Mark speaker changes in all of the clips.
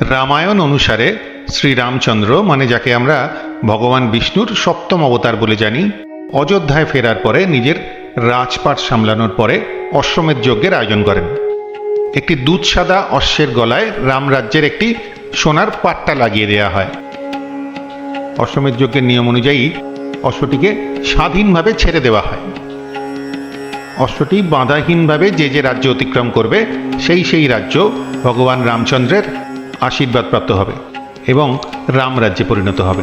Speaker 1: রামায়ণ অনুসারে শ্রীরামচন্দ্র মানে যাকে আমরা ভগবান বিষ্ণুর সপ্তম অবতার বলে জানি, অযোধ্যায় ফেরার পরে নিজের রাজপাট সামলানোর পরে অশ্বমেধ যজ্ঞের আয়োজন করেন। একটি দুধ সাদা অশ্বের গলায় রামরাজ্যের একটি সোনার পাট্টা লাগিয়ে দেওয়া হয়। অশ্বমেধ যজ্ঞের নিয়ম অনুযায়ী অশ্বটিকে স্বাধীনভাবে ছেড়ে দেওয়া হয়। অশ্বটি বাধাহীনভাবে যে যে রাজ্য অতিক্রম করবে, সেই সেই রাজ্য ভগবান রামচন্দ্রের আশীর্বাদ প্রাপ্ত হবে এবং রাম রাজ্যে পরিণত হবে।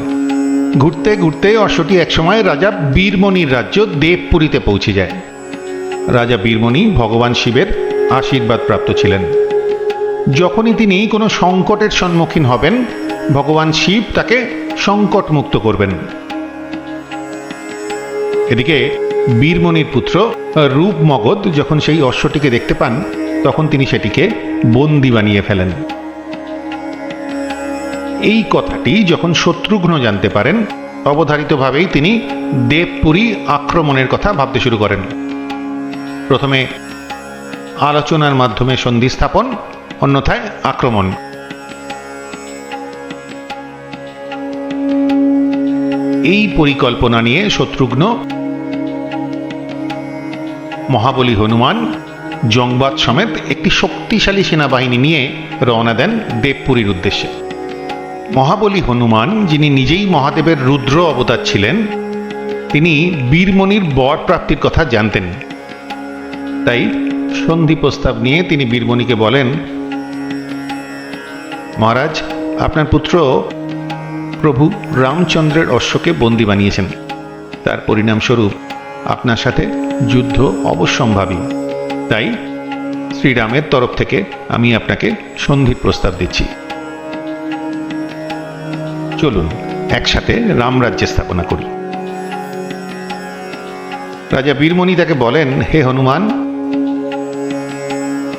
Speaker 1: ঘুরতে ঘুরতে অশ্বটি একসময় রাজা বীরমণির রাজ্য দেবপুরীতে পৌঁছে যায়। রাজা বীরমণি ভগবান শিবের আশীর্বাদ প্রাপ্ত ছিলেন। যখনই তিনি কোনো সংকটের সম্মুখীন হবেন, ভগবান শিব তাকে সংকট মুক্ত করবেন। এদিকে বীরমণির পুত্র রূপমগধ যখন সেই অশ্বটিকে দেখতে পান, তখন তিনি সেটিকে বন্দি বানিয়ে ফেলেন। এই কথাটি যখন শত্রুঘ্ন জানতে পারেন, অবধারিতভাবেই তিনি দেবপুরী আক্রমণের কথা ভাবতে শুরু করেন। প্রথমে আলোচনার মাধ্যমে সন্ধি স্থাপন অন্যথায় আক্রমণ। এই পরিকল্পনা নিয়ে শত্রুঘ্ন, মহাবলী হনুমান জংবাদ সমেত একটি শক্তিশালী সেনাবাহিনী নিয়ে রওনা দেন দেবপুরীর উদ্দেশ্যে। মহাবলী হনুমান, যিনি নিজেই মহাদেবের রুদ্র অবতার ছিলেন, তিনি বীরমণির বর প্রাপ্তির কথা জানতেন। তাই সন্ধি প্রস্তাব নিয়ে তিনি বীরমণিকে বলেন, মহারাজ, আপনার পুত্র প্রভু রামচন্দ্রের অশ্বকে বন্দি বানিয়েছেন। তার পরিণামস্বরূপ আপনার সাথে যুদ্ধ অবশ্যম্ভাবী তাই শ্রীরামের তরফ থেকে আমি আপনাকে সন্ধির প্রস্তাব দিচ্ছি। চলুন, একসাথে রামরাজ্যে স্থাপনা করি। রাজা বীরমণি তাকে বলেন, হে হনুমান,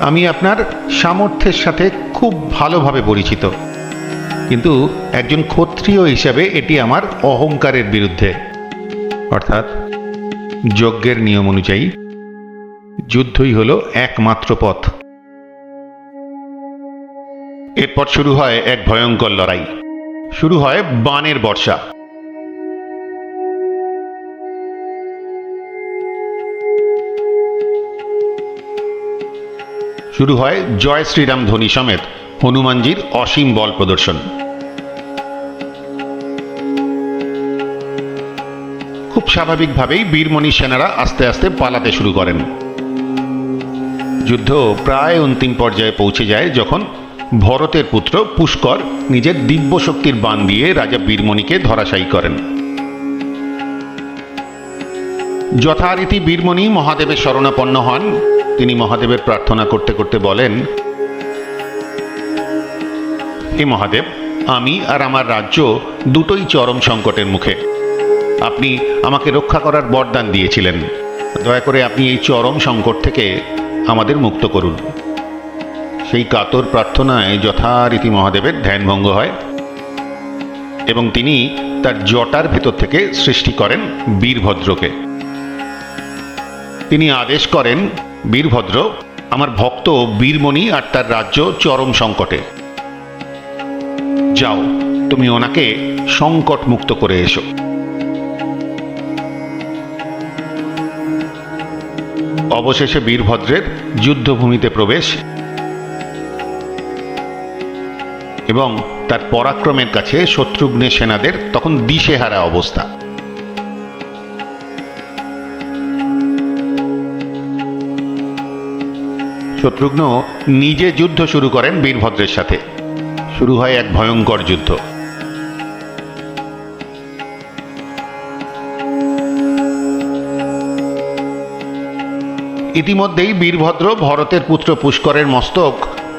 Speaker 1: আমি আপনার সামর্থ্যের সাথে খুব ভালোভাবে পরিচিত। কিন্তু একজন ক্ষত্রিয় হিসাবে এটি আমার অহংকারের বিরুদ্ধে। অর্থাৎ, যজ্ঞের নিয়ম অনুযায়ী, যুদ্ধই হল একমাত্র পথ। এরপর শুরু হয় এক ভয়ঙ্কর লড়াই। শুরু হয় বানের বর্ষা। শুরু হয় জয় শ্রীরাম ধ্বনি সমেত হনুমানজির অসীম বল প্রদর্শন। খুব স্বাভাবিকভাবেই বীরমণি সেনারা আস্তে আস্তে পালাতে শুরু করেন। যুদ্ধ প্রায় অন্তিম পর্যায়ে পৌঁছে যায় যখন ভরতের পুত্র পুষ্কর নিজের দিব্য শক্তির বান দিয়ে রাজা বীরমণিকে ধরাশায়ী করেন। যথারীতি বীরমণি মহাদেবের শরণাপন্ন হন। তিনি মহাদেবের প্রার্থনা করতে করতে বলেন, হে মহাদেব, আমি আর আমার রাজ্য দুটোই চরম সংকটের মুখে। আপনি আমাকে রক্ষা করার বরদান দিয়েছিলেন। দয়া করে আপনি এই চরম সংকট থেকে আমাদের মুক্ত করুন। সেই কাতর প্রার্থনায় যথারীতি মহাদেবের ধ্যানভঙ্গ হয় এবং তিনি তার জটার ভেতর থেকে সৃষ্টি করেন বীরভদ্রকে। তিনি আদেশ করেন, বীরভদ্র, আমার ভক্ত বীরমণি আর তার রাজ্য চরম সংকটে। যাও, তুমি ওনাকে সংকট মুক্ত করে এসো। অবশেষে বীরভদ্রের যুদ্ধভূমিতে প্রবেশ এবং তার পরাক্রমের কাছে শত্রুঘ্নের সেনাদের তখন দিশেহারা অবস্থা। শত্রুঘ্ন নিজে যুদ্ধ শুরু করেন বীরভদ্রের সাথে। শুরু হয় এক ভয়ঙ্কর যুদ্ধ। ইতিমধ্যেই বীরভদ্র ভরতের পুত্র পুষ্করের মস্তক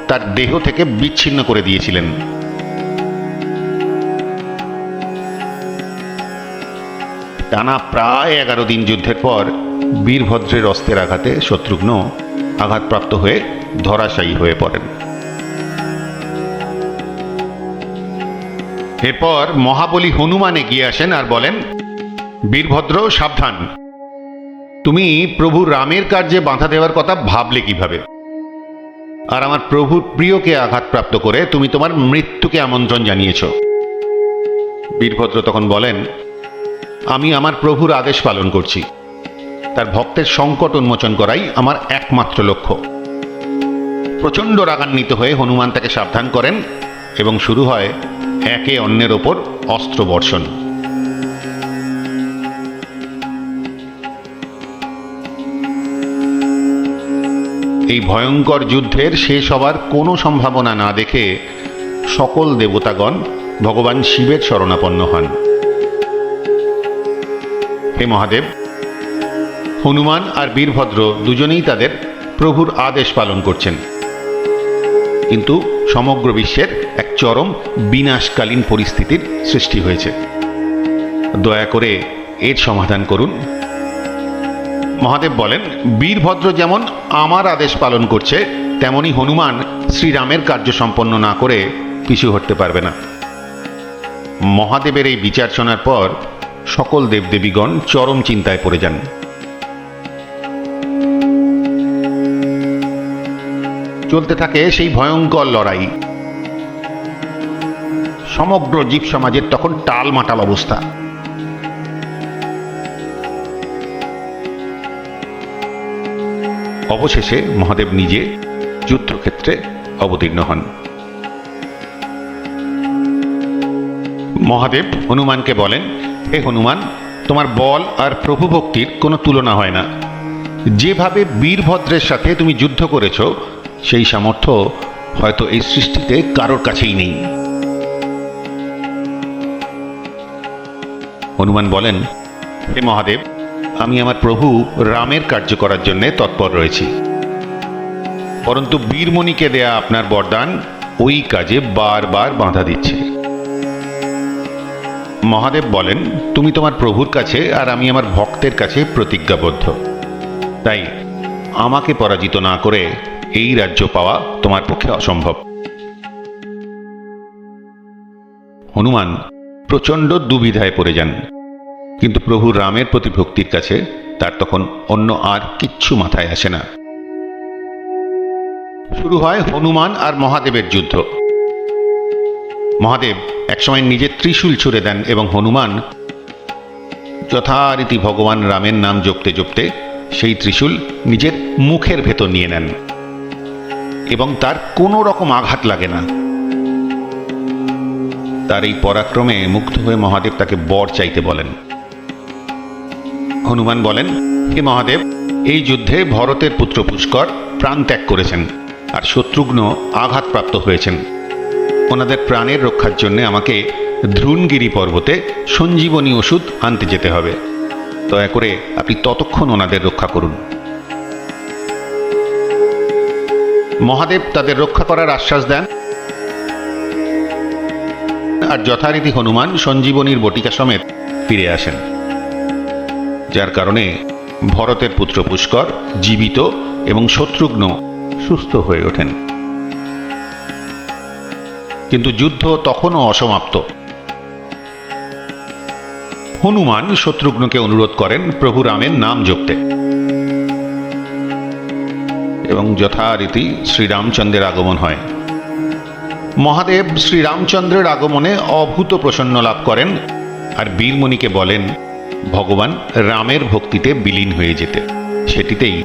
Speaker 1: তার দেহ থেকে বিচ্ছিন্ন করে দিয়েছিলেন। টানা প্রায় এগারো দিন যুদ্ধের পর বীরভদ্রের অস্ত্রের আঘাতে শত্রুঘ্ন আঘাতপ্রাপ্ত হয়ে ধরাশায়ী হয়ে পড়েন। এরপর মহাবলী হনুমান এগিয়ে আসেন আর বলেন, বীরভদ্র, সাবধান। তুমি প্রভু রামের কার্যে বাঁধা দেওয়ার কথা ভাবলে কীভাবে? আর আমার প্রভুর প্রিয়কে আঘাতপ্রাপ্ত করে তুমি তোমার মৃত্যুকে আমন্ত্রণ জানিয়েছ। বীরভদ্র তখন বলেন, আমি আমার প্রভুর আদেশ পালন করছি। তার ভক্তের সংকট উন্মোচন করাই আমার একমাত্র লক্ষ্য। প্রচণ্ড রাগান্বিত হয়ে হনুমান তাকে সাবধান করেন এবং শুরু হয় একে অন্যের ওপর অস্ত্র বর্ষণ। এই ভয়ঙ্কর যুদ্ধের শেষ হবার কোনো সম্ভাবনা না দেখে সকল দেবতাগণ ভগবান শিবের শরণাপন্ন হন। হে মহাদেব, হনুমান আর বীরভদ্র দুজনেই তাদের প্রভুর আদেশ পালন করছেন। কিন্তু সমগ্র বিশ্বের এক চরম বিনাশকালীন পরিস্থিতির সৃষ্টি হয়েছে। দয়া করে এর সমাধান করুন। মহাদেব বলেন, বীরভদ্র যেমন আমার আদেশ পালন করছে, তেমনি হনুমান শ্রীরামের কার্য সম্পন্ন না করে পিছু হটতে পারবে না। মহাদেবের এই বিচার শোনার পর সকল দেবদেবীগণ চরম চিন্তায় পড়ে যান। চলতে থাকে সেই ভয়ঙ্কর লড়াই। সমগ্র জীব সমাজের তখন টালমাটাল অবস্থা। অবশেষে মহাদেব নিজে যুদ্ধক্ষেত্রে অবতীর্ণ হন। মহাদেব হনুমানকে বলেন, হে হনুমান, তোমার বল আর প্রভু ভক্তির কোনো তুলনা হয় না। যেভাবে বীরভদ্রের সাথে তুমি যুদ্ধ করেছ, সেই সামর্থ্য হয়তো এই সৃষ্টিতে কারোর কাছেই নেই। হনুমান বলেন, হে মহাদেব আমি আমার প্রভু রামের কার্য করার জন্য তৎপর রয়েছি। পরন্তু বীরমণিকে দেয়া আপনার বরদান ওই কাজে বারবার বাধা দিচ্ছে। মহাদেব বলেন, তুমি তোমার প্রভুর কাছে আর আমি আমার ভক্তের কাছে প্রতিজ্ঞাবদ্ধ। তাই আমাকে পরাজিত না করে এই রাজ্য পাওয়া তোমার পক্ষে অসম্ভব। হনুমান প্রচণ্ড দুবিধায় পড়ে যান। কিন্তু প্রভু রামের প্রতি ভক্তির কাছে তার তখন অন্য আর কিচ্ছু মাথায় আসে না। শুরু হয় হনুমান আর মহাদেবের যুদ্ধ। মহাদেব একসময় নিজের ত্রিশূল ছুড়ে দেন এবং হনুমান, যথারীতি ভগবান রামের নাম জপতে জপতে সেই ত্রিশূল নিজের মুখের ভেতর নিয়ে নেন এবং তার কোনো রকম আঘাত লাগে না। তার এই পরাক্রমে মুগ্ধ হয়ে মহাদেব তাকে বর চাইতে বলেন। হনুমান বলেন, হে মহাদেব, এই যুদ্ধে ভরতের পুত্র পুষ্কর প্রাণ ত্যাগ করেছেন আর শত্রুঘ্ন আঘাতপ্রাপ্ত হয়েছেন। ওনাদের প্রাণের রক্ষার জন্য আমাকে ধ্রুণগিরি পর্বতে সঞ্জীবনী ওষুধ আনতে যেতে হবে। দয়া করে আপনি ততক্ষণ ওনাদের রক্ষা করুন। মহাদেব তাদের রক্ষা করার আশ্বাস দেন। আর যথারীতি হনুমান সঞ্জীবনীর বটিকা সমেত ফিরে আসেন। যার কারণে ভরতের পুত্র পুষ্কর জীবিত এবং শত্রুঘ্ন সুস্থ হয়ে ওঠেন। কিন্তু যুদ্ধ তখনও অসমাপ্ত। হনুমান শত্রুঘ্নকে অনুরোধ করেন প্রভু রামের নাম জপতে। এবং যথারীতি শ্রীরামচন্দ্রের আগমন হয়। মহাদেব শ্রীরামচন্দ্রের আগমনে অভূত প্রসন্ন লাভ করেন আর বীরমণিকে বলেন ভগবান রামের ভক্তিতে বিলীন হয়ে যেতে সেটিতেই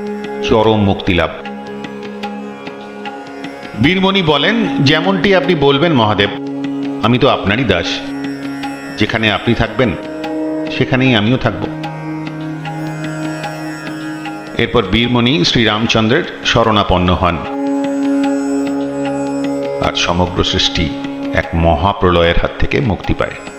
Speaker 1: চরম মুক্তি লাভ। বীরমণি বলেন, যেমনটি আপনি বলবেন মহাদেব, আমি তো আপনারই দাস। যেখানে আপনি থাকবেন, সেখানেই আমিও থাকব। এরপর বীরমণি শ্রীরামচন্দ্রের শরণাপন্ন হন। আর সমগ্র সৃষ্টি এক মহাপ্রলয়ের হাত থেকে মুক্তি পায়।